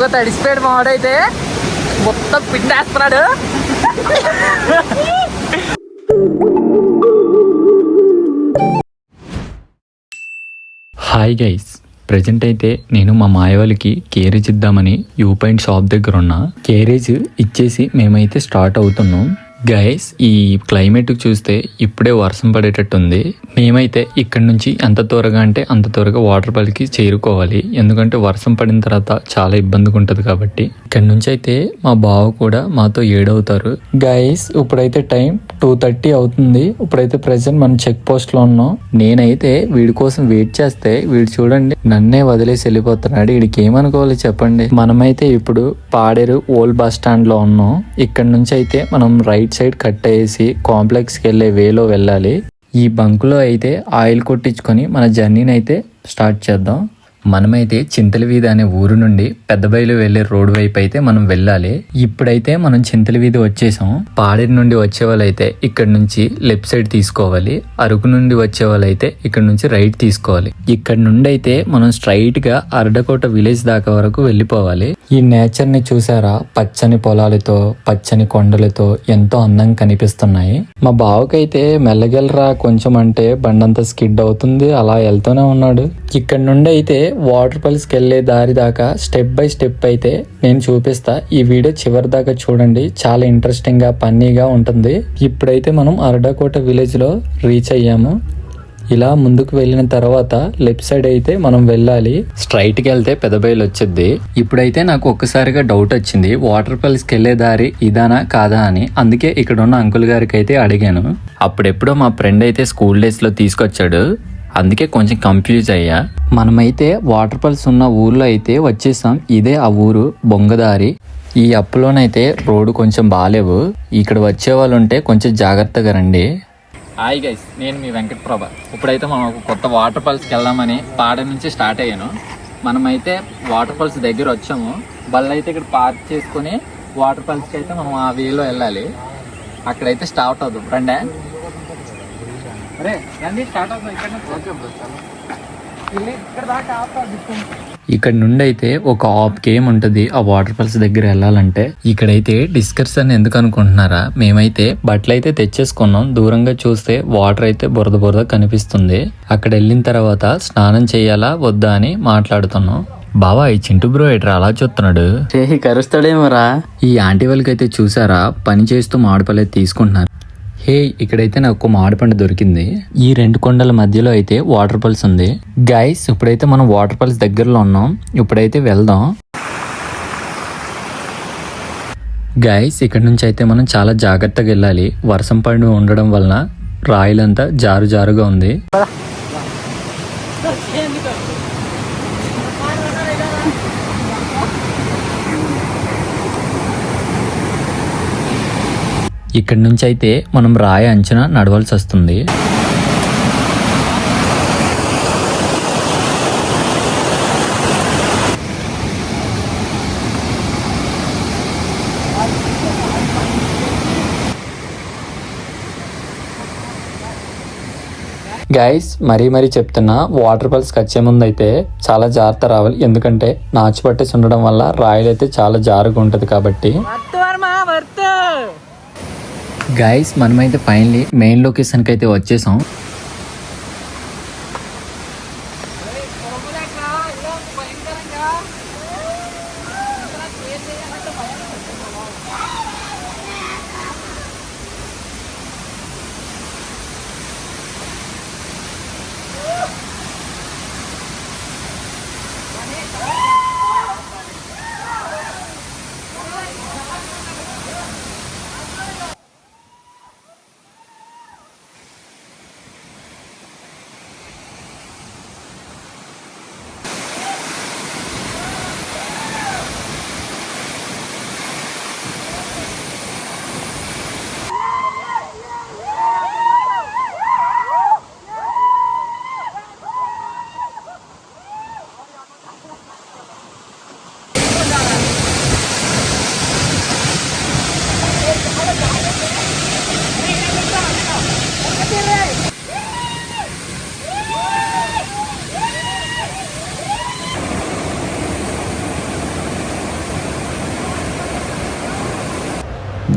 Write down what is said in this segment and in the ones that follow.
ఫుల్గా తడిసిపోయాడు మావాడైతే. మొత్తం పిండేస్తున్నాడు. Hi guys. Present అయితే నేను మా మాయవాళ్ళకి కేరేజ్ ఇద్దామని యూ పాయింట్ షాప్ దగ్గర ఉన్న కేరేజ్ ఇచ్చేసి మేమైతే స్టార్ట్ అవుతున్నాం. గైస్ ఈ క్లైమేట్ చూస్తే ఇప్పుడే వర్షం పడేటట్టుంది. మేమైతే ఇక్కడ నుంచి ఎంత త్వరగా అంటే అంత త్వరగా వాటర్ పల్కి చేరుకోవాలి. ఎందుకంటే వర్షం పడిన తర్వాత చాలా ఇబ్బందిగా ఉంటుంది కాబట్టి. ఇక్కడ నుంచి అయితే మా బావ కూడా మాతో ఏడవుతారు. గైస్ ఇప్పుడైతే టైం టూ థర్టీ అవుతుంది. ఇప్పుడైతే ప్రెసెంట్ మనం చెక్ పోస్ట్లో ఉన్నాం. నేనైతే వీడి కోసం వెయిట్ చేస్తే వీడు చూడండి నన్నే వదిలేసి వెళ్ళిపోతున్నాడు. వీడికి ఏమనుకోవాలి చెప్పండి. మనమైతే ఇప్పుడు పాడేరు ఓల్డ్ బస్ స్టాండ్లో ఉన్నాం. ఇక్కడ నుంచి అయితే మనం రైట్ సైడ్ కట్ అయ్యేసి కాంప్లెక్స్కి వెళ్ళే వేలో వెళ్ళాలి. ఈ బంకులో అయితే ఆయిల్ కొట్టించుకొని మన జర్నీని అయితే స్టార్ట్ చేద్దాం. మనమైతే చింతలవీధి అనే ఊరు నుండి పెద్ద బయలు వెళ్ళే రోడ్ వైపు అయితే మనం వెళ్ళాలి. ఇప్పుడైతే మనం చింతలవీధి వచ్చేసాం. పాడేరు నుండి వచ్చే వాళ్ళైతే ఇక్కడ నుంచి లెఫ్ట్ సైడ్ తీసుకోవాలి. అరకు నుండి వచ్చే వాళ్ళైతే ఇక్కడ నుంచి రైట్ తీసుకోవాలి. ఇక్కడ నుండి అయితే మనం స్ట్రైట్గా అరడకోట విలేజ్ దాకా వరకు వెళ్ళిపోవాలి. ఈ నేచర్ని చూసారా? పచ్చని పొలాలతో పచ్చని కొండలతో ఎంతో అందంగా కనిపిస్తున్నాయి. మా బావకైతే మెల్లగెలరా కొంచెం అంటే బండంతా స్కిడ్ అవుతుంది. అలా వెళ్తూనే ఉన్నాడు. ఇక్కడ నుండి అయితే వాటర్ వెళ్ళే దారి దాకా స్టెప్ బై స్టెప్ అయితే నేను చూపిస్తా. ఈ వీడియో చివరి దాకా చూడండి. చాలా ఇంట్రెస్టింగ్గా ఉంటుంది. ఇప్పుడైతే మనం అరడాకోట విలేజ్లో రీచ్ అయ్యాము. ఇలా ముందుకు వెళ్ళిన తర్వాత లెఫ్ట్ సైడ్ అయితే మనం వెళ్ళాలి. స్ట్రైట్కి వెళ్తే పెదబయలు వచ్చింది ఇప్పుడైతే నాకు ఒక్కసారిగా డౌట్ వచ్చింది. వాటర్ ఫాల్స్కి వెళ్ళే దారి ఇదానా కాదా అని. అందుకే ఇక్కడ ఉన్న అంకుల్ గారికి అయితే అడిగాను. అప్పుడెప్పుడో మా ఫ్రెండ్ అయితే స్కూల్ డేస్లో తీసుకొచ్చాడు. అందుకే కొంచెం కన్ఫ్యూజ్ అయ్యా. మనమైతే వాటర్ ఫాల్స్ ఉన్న ఊర్లో అయితే వచ్చేసాం. ఇదే ఆ ఊరు బొంగదారి. ఈ అప్పులోనైతే రోడ్డు కొంచెం బాగాలేవు. ఇక్కడ వచ్చే వాళ్ళు ఉంటే కొంచెం జాగ్రత్తగా రండి. హాయ్ గైస్ నేను మీ వెంకట ప్రభ. ఇప్పుడైతే మనం ఒక కొత్త వాటర్ ఫాల్స్కి వెళ్దామని పాడ నుంచి స్టార్ట్ అయ్యాను. మనమైతే వాటర్ ఫాల్స్ దగ్గర వచ్చాము. బళ్ళు అయితే ఇక్కడ పార్క్ చేసుకుని వాటర్ ఫాల్స్కి అయితే మనం ఆ వేలో వెళ్ళాలి. అక్కడైతే స్టార్ట్ అవుతాం రండి అరే రండి స్టార్ట్ అవుతాం ఇక్కడ ఇక్కడ దాకా ఆపుతాం ఇక్కడ నుండి అయితే ఒక హాఫ్ కేమ్ ఉంటది ఆ వాటర్ ఫాల్స్ దగ్గర వెళ్ళాలంటే. ఇక్కడైతే డిస్కర్షన్ ఎందుకు అనుకుంటున్నారా? మేమైతే బట్టలు అయితే తెచ్చేసుకున్నాం. దూరంగా చూస్తే వాటర్ అయితే బురద బురద కనిపిస్తుంది. అక్కడ వెళ్ళిన తర్వాత స్నానం చేయాలా వద్దా అని మాట్లాడుతున్నాం. బావా ఈ చింటూ బ్రో ఎట్రా అలా చూస్తున్నాడు? చేయి కరుస్తాడేమోరా. ఈ ఆంటీ వాళ్ళకైతే చూసారా? పని చేస్తూ మామిడిపళ్ళు తీసుకుంటున్నారు. హే ఇక్కడైతే నాకు మామిడిపండు దొరికింది. ఈ రెండు కొండల మధ్యలో అయితే వాటర్ ఫాల్స్ ఉంది. గైస్ ఇప్పుడైతే మనం వాటర్ ఫాల్స్ దగ్గరలో ఉన్నాం. ఇప్పుడైతే వెళ్దాం. గైస్ ఇక్కడ నుంచి అయితే మనం చాలా జాగ్రత్తగా వెళ్ళాలి. వర్షం పడి ఉండడం వలన రాయిలంతా జారు జారుగా ఉంది. ఇక్కడ నుంచి అయితే మనం రాయి అంచనా నడవాల్సి వస్తుంది. గైస్ మరీ మరీ చెప్తున్నా వాటర్ ఫాల్స్కి వచ్చే ముందు అయితే చాలా జాగ్రత్త రావాలి. ఎందుకంటే నాచు పట్టేసి ఉండడం వల్ల రాయలు అయితే చాలా జారుగా ఉంటుంది కాబట్టి. గైస్ మనమైతే ఫైనలీ మెయిన్ లొకేషన్కి అయితే వచ్చేసాం.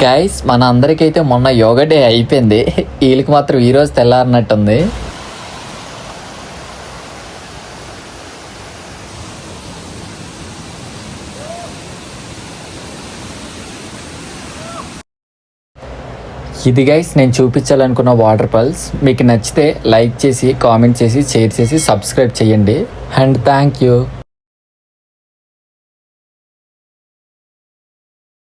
గైస్ మన అందరికైతే మొన్న యోగా డే అయిపోయింది. వీళ్ళకి మాత్రం ఈరోజు తెల్లారినట్టుంది. ఇది గైస్ నేను చూపించాలనుకున్న వాటర్ పల్స్ మీకు నచ్చితే లైక్ చేసి కామెంట్ చేసి షేర్ చేసి సబ్స్క్రైబ్ చేయండి. And thank you